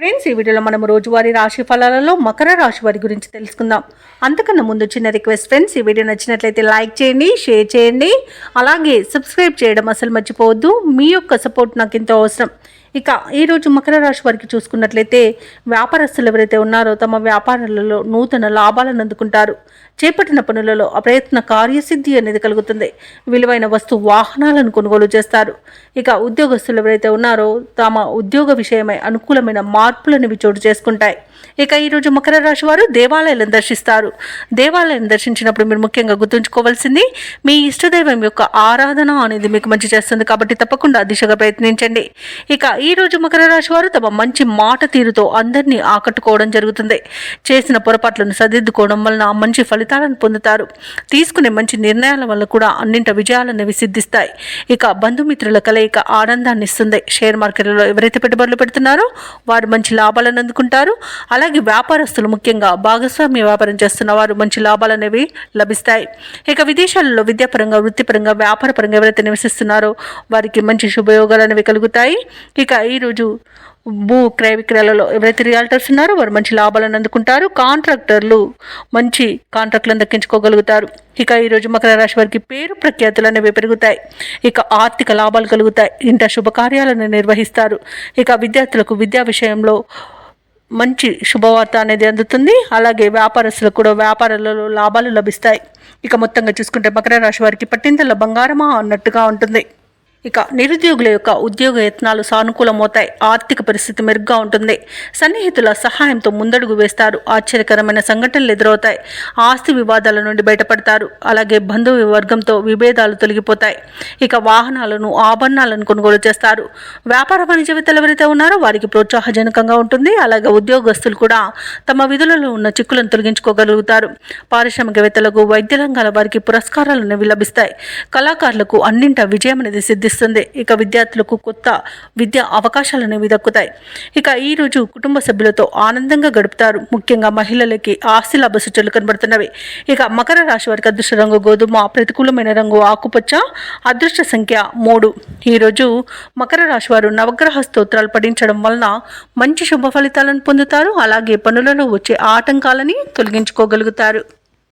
Friends ఈ వీడియోలో మనం రోజువారీ రాశి ఫలాలలో మకర రాశి వారి గురించి తెలుసుకుందాం. అంతకన్నా ముందు చిన్న రిక్వెస్ట్ ఫ్రెండ్స్ ఈ వీడియో నచ్చినట్లయితే లైక్ చేయండి షేర్ చేయండి. అలాగే సబ్స్క్రైబ్ చేయడం అసలు మర్చిపోవద్దు. మీ యొక్క సపోర్ట్ నాకు ఎంతో అవసరం. ఇక ఈరోజు మకర రాశి వారికి చూసుకున్నట్లయితే వ్యాపారస్తులు ఎవరైతే ఉన్నారో తమ వ్యాపారాలలో నూతన లాభాలను అందుకుంటారు. చేపట్టిన పనులలో అప్రయత్న కార్యసిద్ధి అనేది కలుగుతుంది. విలువైన వస్తు వాహనాలను కొనుగోలు చేస్తారు. ఇక ఉద్యోగస్తులు ఎవరైతే ఉన్నారో తమ ఉద్యోగ విషయమై అనుకూలమైన మార్పులనేవి చోటు చేసుకుంటాయి. ఇక ఈరోజు మకర రాశి వారు దేవాలయాలను దర్శిస్తారు. దేవాలయం దర్శించినప్పుడు మీరు ముఖ్యంగా గుర్తుంచుకోవాల్సింది మీ ఇష్టదైవం యొక్క ఆరాధన అనేది మీకు మంచి చేస్తుంది కాబట్టి తప్పకుండా దిశగా ప్రయత్నించండి. ఇక ఈ ఈ రోజు మకర రాశి వారు తమ మంచి మాట తీరుతో అందరినీ ఆకట్టుకోవడం జరుగుతుంది. చేసిన పొరపాట్లను సరిదిద్దుకోవడం వలన మంచి ఫలితాలను పొందుతారు. తీసుకునే మంచి నిర్ణయాల వల్ల కూడా అన్నింట విజయాలనేవి సిద్ధిస్తాయి. ఇక బంధుమిత్రుల కలయిక ఆనందాన్ని ఇస్తుంది. షేర్ మార్కెట్లలో ఎవరైతే పెట్టుబడులు పెడుతున్నారో వారు మంచి లాభాలను అందుకుంటారు. అలాగే వ్యాపారస్తులు ముఖ్యంగా భాగస్వామ్య వ్యాపారం చేస్తున్న వారు మంచి లాభాలు అనేవి లభిస్తాయి. ఇక విదేశాలలో విద్యాపరంగా వృత్తిపరంగా వ్యాపారపరంగా ఎవరైతే నివసిస్తున్నారో వారికి మంచి శుభయోగాలు అనేవి కలుగుతాయి. ఇక ఈరోజు భూ క్రయ విక్రయాలలో ఎవరైతే రియాల్టర్స్ ఉన్నారో వారు మంచి లాభాలను అందుకుంటారు కాంట్రాక్టర్లు మంచి కాంట్రాక్టులను దక్కించుకోగలుగుతారు. ఇక ఈరోజు మకర రాశి వారికి పేరు ప్రఖ్యాతులు అనేవి పెరుగుతాయి. ఇక ఆర్థిక లాభాలు కలుగుతాయి. ఇంట శుభకార్యాలను నిర్వహిస్తారు. ఇక విద్యార్థులకు విద్యా విషయంలో మంచి శుభవార్త అనేది అందుతుంది. అలాగే వ్యాపారస్తులకు కూడా వ్యాపారాలలో లాభాలు లభిస్తాయి. ఇక మొత్తంగా చూసుకుంటే మకర రాశి వారికి పట్టిందల బంగారమా అన్నట్టుగా ఉంటుంది. ఇక నిరుద్యోగుల యొక్క ఉద్యోగ యత్నాలు సానుకూలమవుతాయి. ఆర్థిక పరిస్థితి మెరుగ్గా ఉంటుంది. సన్నిహితుల సహాయంతో ముందడుగు వేస్తారు. ఆశ్చర్యకరమైన సంఘటనలు ఎదురవుతాయి. ఆస్తి వివాదాల నుండి బయటపడతారు. అలాగే బంధువు వర్గంతో విభేదాలు తొలగిపోతాయి. ఇక వాహనాలను ఆభరణాలను కొనుగోలు చేస్తారు. వ్యాపార వాణిజ్యవేత్తలు ఎవరైతే ఉన్నారో వారికి ప్రోత్సాహజనకంగా ఉంటుంది. అలాగే ఉద్యోగస్తులు కూడా తమ విధులలో ఉన్న చిక్కులను తొలగించుకోగలుగుతారు. పారిశ్రామికవేత్తలకు వైద్య రంగాల వారికి పురస్కారాలు అనేవి లభిస్తాయి. కళాకారులకు అన్నింట విజయం అనేది సిద్ధిస్తుంది. ఇక విద్యార్థులకు కొత్త విద్యా అవకాశాలు అనేవి దక్కుతాయి. ఇక ఈ రోజు కుటుంబ సభ్యులతో ఆనందంగా గడుపుతారు. ముఖ్యంగా మహిళలకి ఆస్తి లాభ సూచనలు కనబడుతున్నవి. ఇక మకర రాశి వారికి అదృష్ట రంగు గోధుమ ప్రతికూలమైన రంగు ఆకుపచ్చ అదృష్ట సంఖ్య మూడు. ఈరోజు మకర రాశి వారు నవగ్రహ స్తోత్రాలు పఠించడం వలన మంచి శుభ ఫలితాలను పొందుతారు. అలాగే పనులలో వచ్చే ఆటంకాలని తొలగించుకోగలుగుతారు.